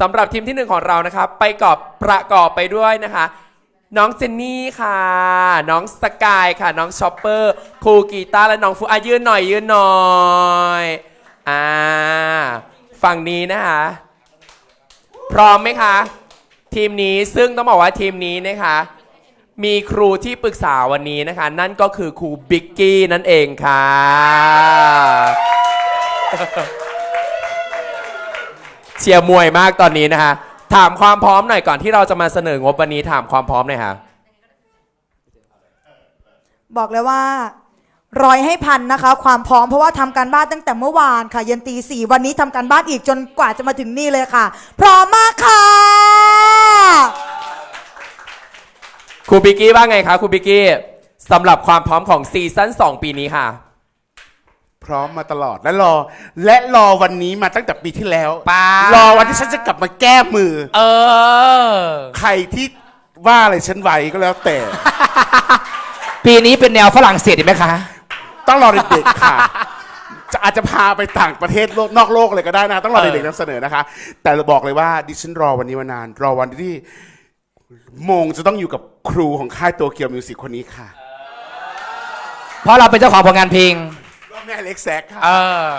สำหรับทีมที่หนึ่งของเรานะคะ ไปกอบประกอบไปด้วยนะคะ น้องเจนนี่ค่ะ น้องสกายค่ะ น้องชอปเปอร์ครูกีตาร์และน้องฟูอายืนหน่อยยืนหน่อยอ่าฝั่งนี้นะคะ พร้อมไหมคะ ทีมนี้ซึ่งต้องบอกว่าทีมนี้นะคะ มีครูที่ปรึกษาวันนี้นะคะ นั่นก็คือครูบิ๊กกี้นั่นเองค่ะ เชียร์มวยมากตอนนี้นะคะถามความพร้อมหน่อยก่อนที่เราจะมาเสนองบวันนี้ถามความพร้อมหน่อยค่ะบอกเลยว่าร้อยให้พันนะคะ ความพร้อมเพราะว่าทำการบ้านตั้งแต่เมื่อวานค่ะ เย็นตีสี่วันนี้ทำการบ้านอีกจนกว่าจะมาถึงนี่เลยค่ะ พร้อมมากค่ะ ครูบิ๊กกี้ว่าไงคะครูบิ๊กกี้สำหรับความพร้อมของซีซั่น2ปีนี้ค่ะ พร้อมมาตลอดและรอ และรอวันนี้มาตั้งแต่ปีที่แล้วป๊ารอวันที่ฉันจะกลับมาแก้มือ เออ ใครที่ว่าอะไรฉันไว้ก็แล้วแต่ ปีนี้เป็นแนวฝรั่งเศสอีกไหมคะ ต้องรอเด็กๆค่ะ จะอาจจะพาไปต่างประเทศโลกนอกโลกเลยก็ได้นะ ต้องรอเด็กๆนำเสนอนะคะ แต่เราบอกเลยว่าดิฉันรอวันนี้มานาน รอวันที่โมงจะต้องอยู่กับครูของค่ายโตเกียวมิวสิกคนนี้ค่ะ เพราะเราเป็นเจ้าของผลงานเพลง รอบแม่เล็กแซกค่ะเออ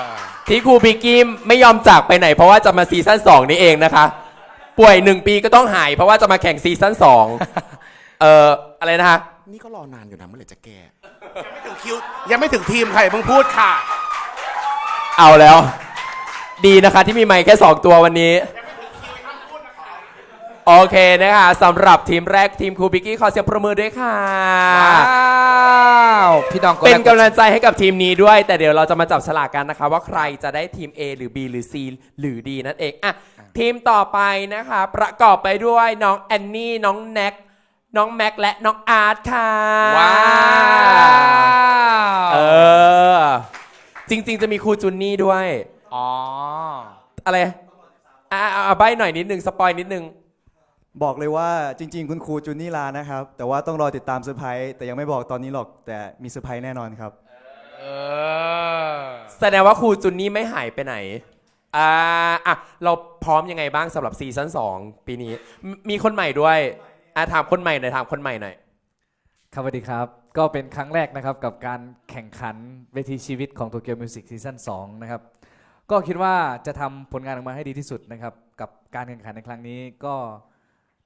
ที่ครูบิ๊กกี้ไม่ยอมจากไปไหน เพราะว่าจะมาซีซั่น2นี้เองนะคะ ป่วยหนึ่งปีก็ต้องหาย เพราะว่าจะมาแข่งซีซั่น2เอ่ออะไรนะคะ นี่ก็รอนานอยู่นะเมื่อไหร่จะแก้ยังไม่ถึงคิวยังไม่ถึงทีมใครเพิ่งพูดค่ะ เอาแล้ว ดีนะคะที่มีไมค์แค่ 2 ตัววันนี้ โอเคนะคะสำหรับทีมแรกทีมครูบิ๊กกี้ขอเสียงประมือด้วยค่ะว้าวพี่น้องเป็นกำลังใจให้กับทีมนี้ด้วย แต่เดี๋ยวเราจะมาจับฉลากกันนะคะ ว่าใครจะได้ทีม A หรือ B หรือ C หรือ D นั่นเองอะทีมต่อไปนะคะ ประกอบไปด้วยน้องแอนนี่น้องแน็กน้องแม็กและน้องอาร์ตค่ะว้าวเออจริง ๆ จะมีครูจุนนี่ด้วยอ๋ออะไรอะเอาเอาใบหน่อยนิดนึงสปอยนิดนึง บอกเลยว่าจริง ๆ คุณครูจูนี่ลานะครับ แต่ว่าต้องรอติดตามเซอร์ไพรส์แต่ยังไม่บอกตอนนี้หรอก แต่มีเซอร์ไพรส์แน่นอนครับ เออ แสดงว่าครูจุนนี่ไม่หายไปไหน อ่าอะเราพร้อมยังไงบ้างสำหรับซีซั่น2 ปีนี้มมีคนใหม่ด้วยอะถามคนใหม่หน่อยถามคนใหม่หน่อย ครับสวัสดีครับ ก็เป็นครั้งแรกนะครับกับการแข่งขันเวทีชีวิตของ Tokyo Music Season 2 นะครับ ก็คิดว่าจะทำผลงานออกมาให้ดีที่สุดนะครับ กับการแข่งขันในครั้งนี้ก็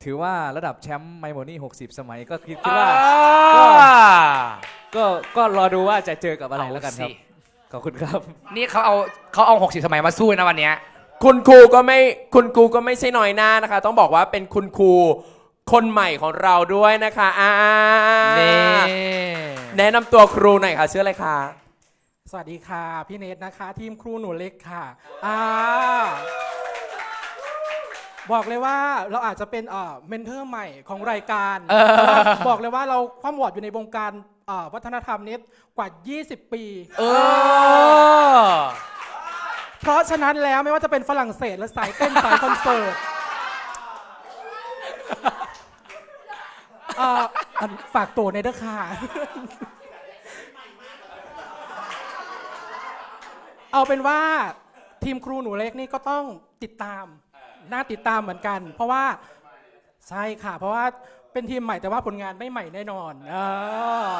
ถือว่าระดับแชมป์ไมโมนี่ 60 สมัยก็คิดคิดว่า ก็ก็รอดูว่าจะเจอกับอะไรแล้วกันครับขอบคุณครับ นี่เขาเอาเขาเอา60 สมัยมาสู้นะวันเนี้ย คุณครูก็ไม่คุณครูก็ไม่ใช่น้อยหน้านะคะ ต้องบอกว่าเป็นคุณครูคนใหม่ของเราด้วยนะคะอ่านี่แนะนำตัวครูหน่อยค่ะชื่ออะไรคะสวัสดีค่ะ พี่เนทนะคะ ทีมครูหนูเล็กค่ะอ่า บอกเลยว่าเราอาจจะเป็นเอ่อเมนเทอร์ใหม่ของรายการเออ บอกเลยว่าเราคว่ำวอดอยู่ในวงการเอ่อวัฒนธรรมนี้กว่า 20 ปี เออ เพราะฉะนั้นแล้วไม่ว่าจะเป็นฝรั่งเศสและสายเต้น สายคอนเสิร์ตเอ่ออันฝากตัวในเด้อค่ะ เอาเป็นว่าทีมครูหนูเล็กนี่ก็ต้องติดตาม น่าติดตามเหมือนกัน เพราะว่าใช่ค่ะ เพราะว่าเป็นทีมใหม่แต่ว่าผลงานไม่ใหม่แน่นอนเออ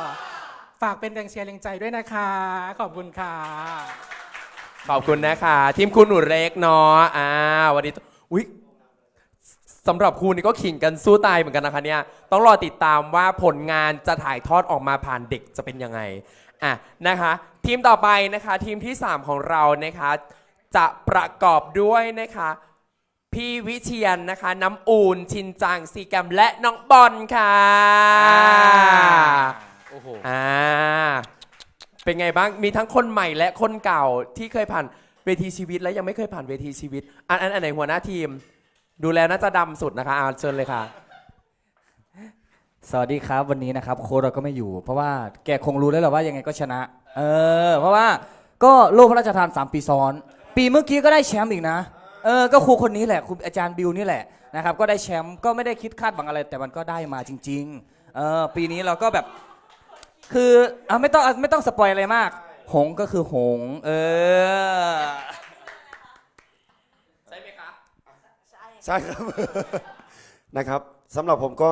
ฝากเป็นแรงเชียร์แรงใจด้วยนะคะ ขอบคุณค่ะ ขอบคุณนะคะ ทีมคุณหนูเล็กเนาะอ่าวันนี้อุ๊ยสำหรับครูนี่ก็ขิงกันสู้ตายเหมือนกันนะคะเนี่ยต้องรอติดตามว่าผลงานจะถ่ายทอดออกมาผ่านเด็กจะเป็นยังไงอะนะคะ ทีมต่อไปนะคะ ทีมที่ 3 ของเรานะคะ จะประกอบด้วยนะคะ พี่วิเชียนนะคะ น้ำอูนชินจังซีแกรมและน้องบอลค่ะโอ้โห อ่าเป็นไงบ้างมีทั้งคนใหม่และคนเก่าที่เคยผ่านเวทีชีวิตและยังไม่เคยผ่านเวทีชีวิตอันอันอันไหนหัวหน้าทีม ดูแลน่าจะดำสุดนะคะอาเชิญเลยค่ะ สวัสดีครับวันนี้นะครับโค้ดเราก็ไม่อยู่ เพราะว่าแกคงรู้แล้วแหละว่ายังไงก็ชนะ เออ เพราะว่าก็โลกพระราชทาน 3 ปีซ้อน ปีเมื่อกี้ก็ได้แชมป์อีกนะ เออก็ครูคนนี้แหละครูอาจารย์บิวนี่แหละนะครับก็ได้แชมป์ก็ไม่ได้คิดคาดหวังอะไร แต่มันก็ได้มาจริงๆเออปีนี้เราก็แบบคืออะไม่ต้องอะไม่ต้องสปอยอะไรมาก หงก็คือหง เออใช่ไหมคะใช่ใช่ครับ นะครับสำหรับผมก็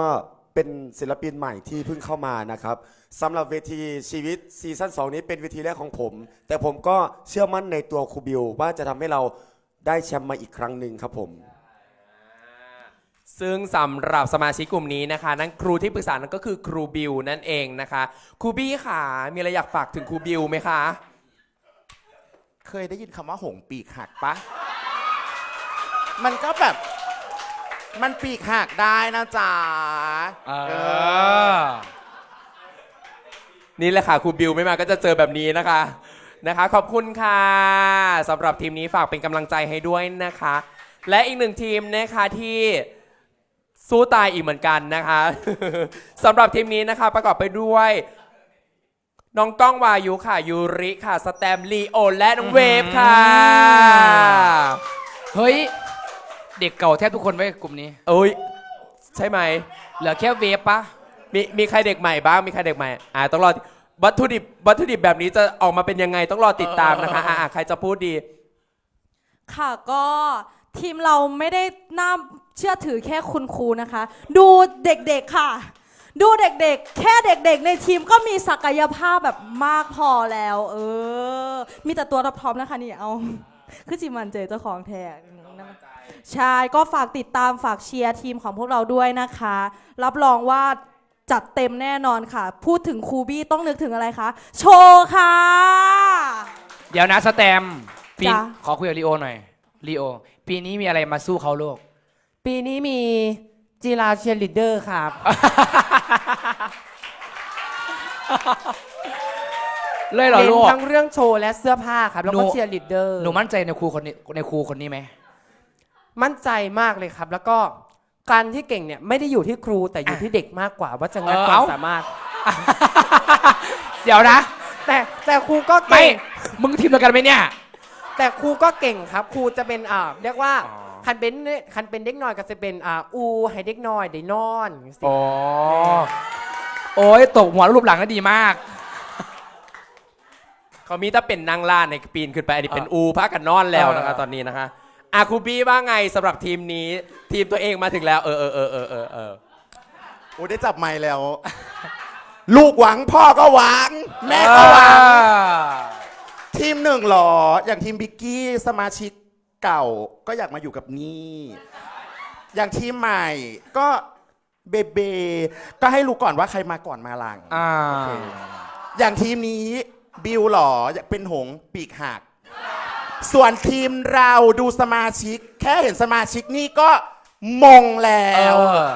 เป็นศิลปินใหม่ที่เพิ่งเข้ามานะครับสำหรับเวทีชีวิตซีซั่น2นี้เป็นเวทีแรกของผม แต่ผมก็เชื่อมั่นในตัวครูบิวว่าจะทำให้เรา ได้แชมป์มาอีกครั้งหนึ่งครับผม ซึ่งสำหรับสมาชิกกลุ่มนี้นะคะ นั่นครูที่ปรึกษานั่นก็คือครูบิวนั่นเองนะคะครูบี้ค่ะมีอะไรอยากฝากถึงครูบิวไหมคะ เคยได้ยินคำว่าหงปีกหักปะ มันก็แบบ มันปีกหักได้นะจ๊ะเออ นี่แหละค่ะครูบิวไม่มาก็จะเจอแบบนี้นะคะ นะคะ ขอบคุณค่ะสำหรับทีมนี้ฝากเป็นกำลังใจให้ด้วยนะคะ และอีกหนึ่งทีมนะคะที่สู้ตายอีกเหมือนกันนะคะสำหรับทีมนี้นะคะประกอบไปด้วยน้องก้องวายุค่ะยูริค่ะ สแตมลีโอและน้องเวฟค่ะเฮ้ย เด็กเก่าแทบทุกคนไว้ยกลุ่มนี้ โอ้ยใช่ไหม เหลือแค่เวฟปะ มีมีใครเด็กใหม่บ้าง มีใครเด็กใหม่ อ่าต้องรอ วัตถุดิบวัตถุดิบแบบนี้จะออกมาเป็นยังไงต้องรอติดตามนะคะอ่าใครจะพูดดี ค่ะก็ทีมเราไม่ได้น่าเชื่อถือแค่คุณครูนะคะ ดูเด็กๆค่ะ ดูเด็กๆ แค่เด็กๆ ในทีมก็มีศักยภาพแบบมากพอแล้ว เออ มีแต่ตัวรับพร้อมนะคะนี่เอา คือจิมันเจเจ้าของแท้ใช่ก็ฝากติดตามฝากเชียร์ทีมของพวกเราด้วยนะคะ รับรองว่า จัดเต็มแน่นอนค่ะ พูดถึงครูบี้ต้องนึกถึงอะไรคะ โชว์ค่ะ เดี๋ยวนะสแตมป์ปีจ๊ะขอคุยกับลีโอหน่อยลีโอ ปีนี้มีอะไรมาสู้เขาลูกปีนี้มีจีราเชียร์ลีดเดอร์ครับ เลยเหรอเน้นลูก ทั้งเรื่องโชว์และเสื้อผ้าครับ แล้วก็หนู เชียร์ลีดเดอร์หนูมั่นใจในครูคนนี้ในครูคนนี้ไหม มั่นใจมากเลยครับ แล้วก็ การที่เก่งเนี่ยไม่ได้อยู่ที่ครูแต่อยู่ที่เด็กมากกว่าว่าจะงัดเออความเอ้าสามารถ เดี๋ยวนะ แต่แต่ครูก็ไม่ เก่ง มึงทีมเดียวกันไหมเนี่ย แต่ครูก็เก่งครับ ครูจะเป็นอ่าเรียกว่าอ๋อ คันเป็นเนี่ยคันเป็นเด็กน้อยก็จะเป็นอ่าอูให้เด็กน้อยได้นอนอย่างสิอ๋อ โอ้ยตกหัวรูปหลังก็ดีมาก เขามีถ้าเป็นนางล่าในปีนขึ้นไปอันนี้เป็นอูพักกันนอนแล้วนะคะเออตอนนี้นะคะ อะครูบี้ว่าไงสำหรับทีมนี้ ทีมตัวเองมาถึงแล้ว เออเออเออเออเออเออโอ้ได้จับไม้แล้ว ลูกหวังพ่อก็หวัง แม่ก็หวัง ทีมหนึ่งเหรอ อย่างทีมบิกกี้สมาชิกเก่าก็อยากมาอยู่กับนี่ อย่างทีมใหม่ก็เบเบก็ให้รู้ก่อนว่าใครมาก่อนมาหลัง อ่าอย่างทีมนี้บิวเหรออยากเป็นหงส์ปีกหัก ส่วนทีมเราดูสมาชิก แค่เห็นสมาชิกนี่ก็มงแล้เอวอ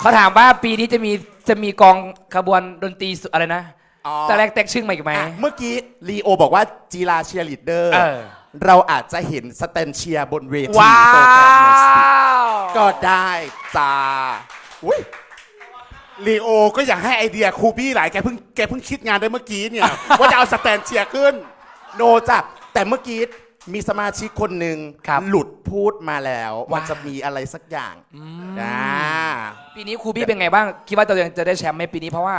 เขาถามว่าปีนี้จะมีจะมีกองขบวนดนตรีสุอะไรนะอ๋อ แต่แรกแตกชื่อมาอีกไหม อะเมื่อกี้ลีโอบอกว่าจีราเชียร์ลีดเดอร์เออ เราอาจจะเห็นสเตนเชียร์บนเวทีว้าโตแกรมมิวสิกว ก็ได้จ้าอุ้ย ลีโอก็อยากให้ไอเดียครูบี้หลายแกเพิ่งแกเพิ่งคิดงานได้เมื่อกี้เนี่ย ว่าจะเอาสแตนเชียร์ขึ้น โนจ้ะ แต่เมื่อกี้มีสมาชิกคนหนึ่งครับหลุดพูดมาแล้วว่าว่าจะมีอะไรสักอย่างอ่า ปีนี้ครูบี้เป็นไงบ้าง คิดว่าตัวเองจะได้แชมป์ไหมปีนี้เพราะว่า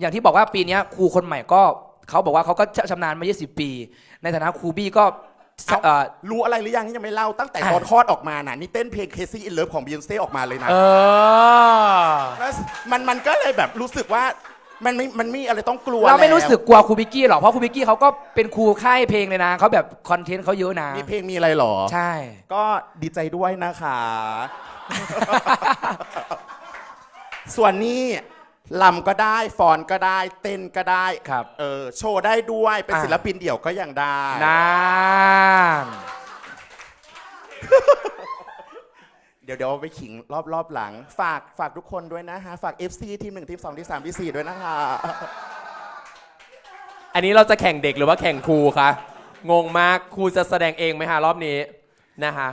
อย่างที่บอกว่าปีนี้ครูคนใหม่ก็เขาบอกว่าเขาก็ชำนาญมา 20 ปี ในฐานะครูบี้ก็เอาเอ่อ รู้อะไรหรือยังที่ยังไม่เล่าตั้งแต่อะตอนคลอดออกมาน่ะนี่เต้นเพลง Crazy in Love ของ Beyonce ออกมาเลยนะเออ แล้วมันมันก็เลยแบบรู้สึกว่า มันไม่มันไม่อะไรต้องกลัวเราไม่แล้วรู้สึกกลัวครูบิกกี้หรอกเพราะครูบิกกี้เขาก็เป็นครูค่ายเพลงเลยนะเขาแบบคอนเทนต์เขาเยอะนะมีเพลงมีอะไรหรอ ใช่ ก็ดีใจด้วยนะคะ ส่วนนี้ลำก็ได้ฟอนก็ได้ เต้นก็ได้ครับเออโชว์ได้ด้วยเป็นอะ ศิลปินเดี่ยวก็ยังได้ นานเดี๋ยวเดี๋ยวเอาไปขิงรอบรอบหลัง ฝากฝากทุกคนด้วยนะฮะ ฝาก FC ทีมหนึ่งทีมสองทีมสามทีมสี่ด้วยนะคะ อันนี้เราจะแข่งเด็กหรือว่าแข่งครูคะงงมากครูจะแสดงเองไหมฮะรอบนี้นะคะ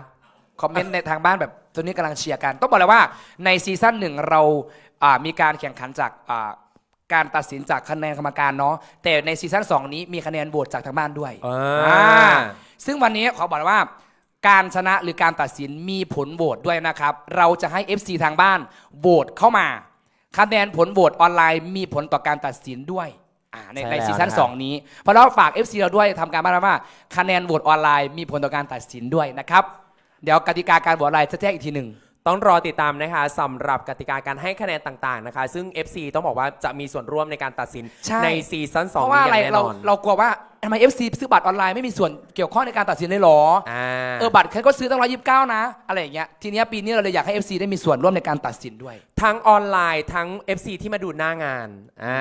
คอมเมนต์ในทางบ้านแบบตัวนี้กำลังเชียร์กัน ต้องบอกเลยว่าในซีซั่นหนึ่งเราอ่ามีการแข่งขันจากอ่าการตัดสินจากคะแนนกรรมการเนาะแต่ในซีซั่น2นี้มีคะแนนโหวตจากทางบ้านด้วยอ่า อ่าซึ่งวันนี้ขอบอกเลยว่า การชนะหรือการตัดสินมีผลโหวตด้วยนะครับ เราจะให้ FC ทางบ้านโหวตเข้ามาคะแนนผลโหวตออนไลน์มีผลต่อการตัดสินด้วยอ่าในใช่ในแล้วซีซั่นนะครับ 2นี้ เพราะเราฝาก FC เราด้วยทำการบ้านว่าคะแนนโหวตออนไลน์มีผลต่อการตัดสินด้วยนะครับ เดี๋ยวกติกาการโหวตออนไลน์จะแจ้งอีกทีหนึ่ง ต้องรอติดตามนะคะสำหรับกติกาการให้คะแนนต่างๆนะคะ ซึ่ง FC ต้องบอกว่าจะมีส่วนร่วมในการตัดสินใช่ ในซีซั่นเพ2ราะว่านี้ออะไรย่างแน่เรานอน เรากลัวว่า ทำไม FC ซื้อบัตรออนไลน์ไม่มีส่วนเกี่ยวข้องในการตัดสินเลยเหรอ อ่าเออบัตรแค่ก็ซื้อตั้งร้อยยิบเก้านะ อะไรอย่างเงี้ย ทีเนี้ยปีนี้เราเลยอยากให้ FC ได้มีส่วนร่วมในการตัดสินด้วย ทั้งออนไลน์ทั้ง FC ที่มาดูหน้างานอ่า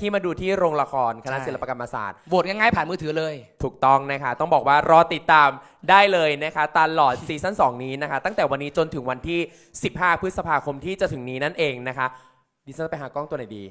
ที่มาดูที่โรงละครคณะใช่ ศิลปกรรมศาสตร์ โหวตง่ายๆผ่านมือถือเลย ถูกต้องนะคะ ต้องบอกว่ารอติดตามได้เลยนะคะตลอดซีซั่น2 นี้นะคะ ตั้งแต่วันนี้จนถึงวันที่ 15 พฤษภาคมที่จะถึงนี้นั่นเองนะคะดิฉันจะไปหากล้องตัวไหนดี